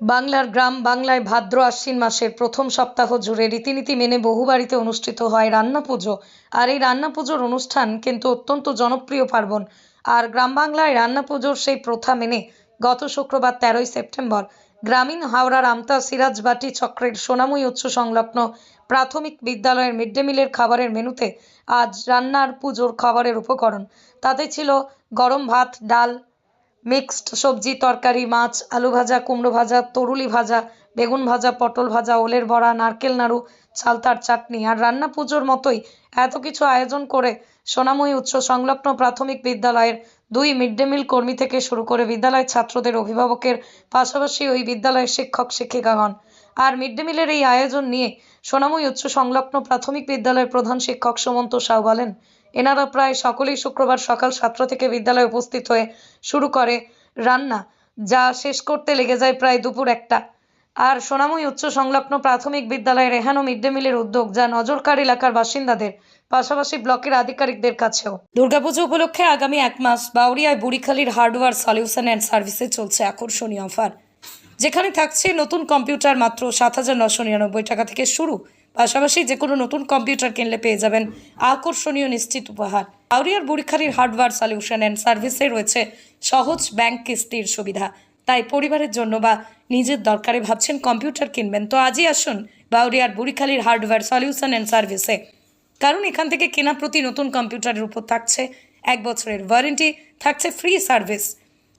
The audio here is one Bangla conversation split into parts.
বাংলার গ্রাম বাংলায় ভাদ্র আশ্বিন মাসের প্রথম সপ্তাহ জুড়ে রীতিনীতি মেনে বহু বাড়িতে অনুষ্ঠিত হয় রান্না পুজো। আর এই রান্না পুজোর অনুষ্ঠান কিন্তু অত্যন্ত জনপ্রিয় পার্বণ। আর গ্রাম বাংলায় রান্না পুজোর সেই প্রথা মেনে গত শুক্রবার তেরোই সেপ্টেম্বর গ্রামীণ হাওড়ার আমতা সিরাজবাটি চক্রের সোনাময়ী উচ্চ সংলগ্ন প্রাথমিক বিদ্যালয়ের মিড ডে মিলের খাবারের মেনুতে আজ রান্নার পুজোর খাবারের উপকরণ। তাতে ছিল গরম ভাত, ডাল মিক্সড সবজি, তরকারি, মাছ, আলু ভাজা, কুমড়ো ভাজা, তরুলি ভাজা, বেগুন ভাজা, পটল ভাজা, ওলের বড়া, নারকেল নাড়ু চালতার চাটনি আর রান্না পুজোর মতোই এত কিছু আয়োজন করে সোনাময়ী উচ্চ সংলগ্ন প্রাথমিক বিদ্যালয়ের দুই মিড ডে মিল কর্মী থেকে শুরু করে বিদ্যালয়ের ছাত্রদের অভিভাবকের পাশাপাশি ওই বিদ্যালয়ের শিক্ষক শিক্ষিকাগণ আর মিড ডে মিলের এই আয়োজন নিয়ে সোনাময়ী উচ্চ সংলগ্ন প্রাথমিক বিদ্যালয়ের প্রধান শিক্ষক সুমন্ত সাউ বলেন, এনারা প্রায় সকলেই শুক্রবার সকাল সাতটা থেকে বিদ্যালয়ে উপস্থিত হয়ে শুরু করে রান্না, যা শেষ করতে লেগে যায় প্রায় দুপুর একটা। আর সোনাময়ী উচ্চ সংলগ্ন প্রাথমিক বিদ্যালয়ের এহেন মিড ডে মিলের উদ্যোগ, যা নজরকার এলাকার বাসিন্দাদের, পাশাপাশি ব্লকের আধিকারিকদের কাছেও। দুর্গাপুজো উপলক্ষে আগামী এক মাস বাউরিয়ায় বুড়িখালীর হার্ডওয়্যার সলিউশন অ্যান্ড সার্ভিসে চলছে আকর্ষণীয় অফার। যেখানে থাকছে নতুন কম্পিউটার মাত্র সাত হাজার নশো নিরানব্বই টাকা থেকে শুরু। পাশাপাশি যে কোনো নতুন কম্পিউটার কিনলে পেয়ে যাবেন আকর্ষণীয় নিশ্চিত উপহার। আউরিয়ার বুড়িখালির হার্ডওয়্যার সলিউশন অ্যান্ড সার্ভিসে রয়েছে সহজ ব্যাংক কিস্তির সুবিধা। তাই পরিবারের জন্য বা নিজের দরকারে ভাবছেন কম্পিউটার কিনবেন। তো আজই আসুন বাউরিয়ার বুড়িখালির হার্ডওয়্যার সলিউশন অ্যান্ড সার্ভিসে। কারণ এখান থেকে কেনা প্রতি নতুন কম্পিউটারের উপর থাকছে এক বছরের ওয়ারেন্টি, থাকছে ফ্রি সার্ভিস।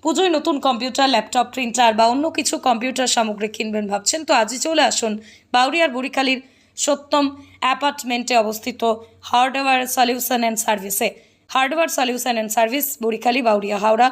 পুজোয় নতুন কম্পিউটার, ল্যাপটপ, প্রিন্টার বা অন্য কিছু কম্পিউটার সামগ্রী কিনবেন ভাবছেন। তো আজই চলে আসুন বাউরিয়ার বুড়িখালির সত্যম অ্যাপার্টমেন্টে অবস্থিত হার্ডওয়্যার সলিউশন অ্যান্ড সার্ভিসে। Hardware solution and service, Burikhali, Bauria, Howrah.